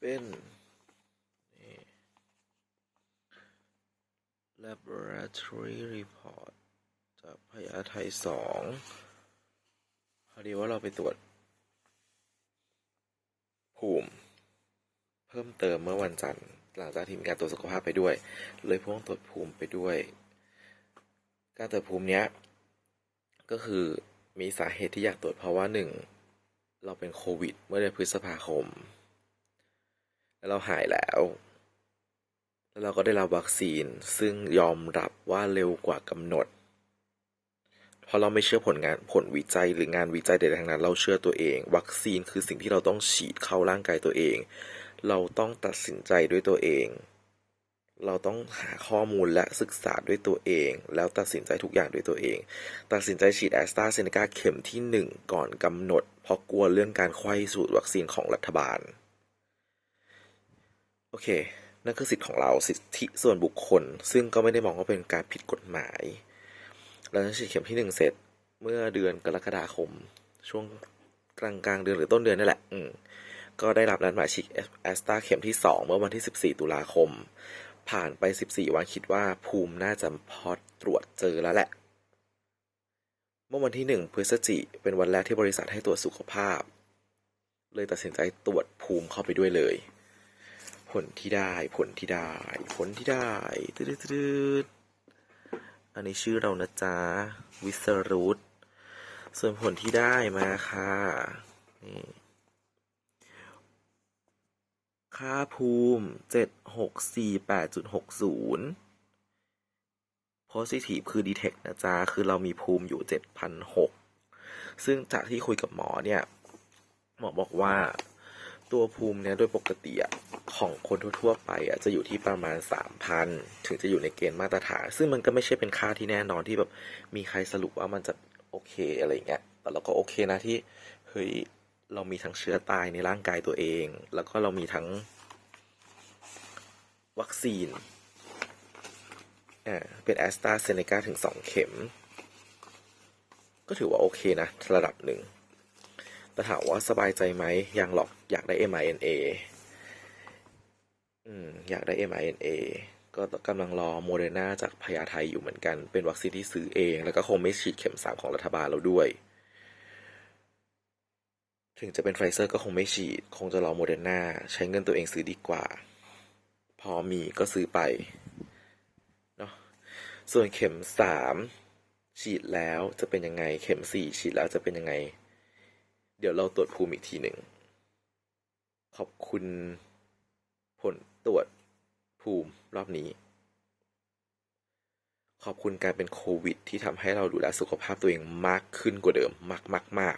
เป็นนี่ laboratory report จากพยาไทยสองพอดีว่าเราไปตรวจ ภูมิ เพิ่มเติมเมื่อวันจันทร์ หลังจากที่มีการตรวจสุขภาพไปด้วย เลยพ่วงตรวจภูมิไปด้วย การตรวจภูมิเนี้ย ก็คือมีสาเหตุที่อยากตรวจเพราะว่าหนึ่ง เราเป็นโควิด เมื่อเดือนพฤษภาคม แล้วเราหายแล้ว แล้วเราก็ได้รับวัคซีนซึ่งยอมรับว่าเร็วกว่ากำหนด เพราะเราไม่เชื่อผลงานผลวิจัยหรืองานวิจัยใดๆทั้งนั้น เราเชื่อตัวเอง วัคซีนคือสิ่งที่เราต้องฉีดเข้าร่างกายตัวเอง เราต้องตัดสินใจด้วยตัวเอง เราต้องหาข้อมูลและศึกษาด้วยตัวเอง แล้วตัดสินใจทุกอย่างด้วยตัวเอง ตัดสินใจฉีดแอสตราเซเนกาเข็มที่หนึ่งก่อนกำหนด เพราะกลัวเรื่องการไขว้สูตรวัคซีนของรัฐบาล อเค นั่นคือสิทธิ์ของเราสิทธิส่วนบุคคล ซึ่งก็ไม่ได้มองว่าเป็นการผิดกฎหมายเราฉีดเข็มที่หนึ่งเสร็จเมื่อเดือนกรกฎาคม ช่วงกลางกลางเดือนหรือต้นเดือนนั่แหละ อืมก็ได้รับนัดหมายฉีดแอสตราเข็มที่สองเมื่อวันที่ 14 ตุลาคม ผ่านไป 14 วันคิดว่าภูมิน่าจะพอตรวจเจอแล้วแหละ เมื่อวันที่ 1 พฤศจิเป็นวันแรกที่บริษัทให้ตรวจสุขภาพ เลยตัดสินใจตรวจภูมิเข้าไปด้วยเลย ลที่ได้ ผลที่ได้ ผลที่ได้ตืดตืดๆอันนี้ชื่อเรานะจ๊ะวิสรุตส่วนผลที่ได้มาค่ะนี่ค่าภูมิเจ็ดหกสี่แปดจุดหกศูนย์ positive คือ detect นะจ๊ะ คือเรามีภูมิอยู่เจ็ดพันหกซึ่งจากที่คุยกับหมอเนี่ย หมอบอกว่าตัวภูมิเนี่ยโดยปกติอะ ของคนทั่วๆไปอะจะอยู่ที่ประมาณสามพันถึงจะอยู่ในเกณฑ์มาตรฐาน ซึ่งมันก็ไม่ใช่เป็นค่าที่แน่นอนที่แบบมีใครสรุปว่ามันจะโอเคอะไรเงี้ย แต่เราก็โอเคนะที่เฮ้ยเรามีทั้งเชื้อตายในร่างกายตัวเอง แล้วก็เรามีทั้งวัคซีนอ่าเป็นแอสตราเซเนกาถึงสองเข็ม ก็ถือว่าโอเคนะ ระดับหนึ่งแต่ถามว่าสบายใจไหมยังหรอกอยากได้ mRNA อืมอยากได้ mRNA ก็กำลังรอโมเดอร์นาจากพยาไทยอยู่เหมือนกัน เป็นวัคซีนที่ซื้อเอง แล้วก็คงไม่ฉีดเข็มสามของรัฐบาลเราด้วย ถึงจะเป็นไฟเซอร์ก็คงไม่ฉีด คงจะรอโมเดอร์นาใช้เงินตัวเองซื้อดีกว่า พอมีก็ซื้อไปเนาะส่วนเข็มสามฉีดแล้วจะเป็นยังไง เข็มสี่ฉีดแล้วจะเป็นยังไง เดี๋ยวเราตรวจภูมิอีกทีหนึ่ง ขอบคุณ ผลตรวจภูมิรอบนี้ ขอบคุณการเป็นโควิด ที่ทำให้เราดูแลสุขภาพตัวเองมากขึ้นกว่าเดิมมากมากมาก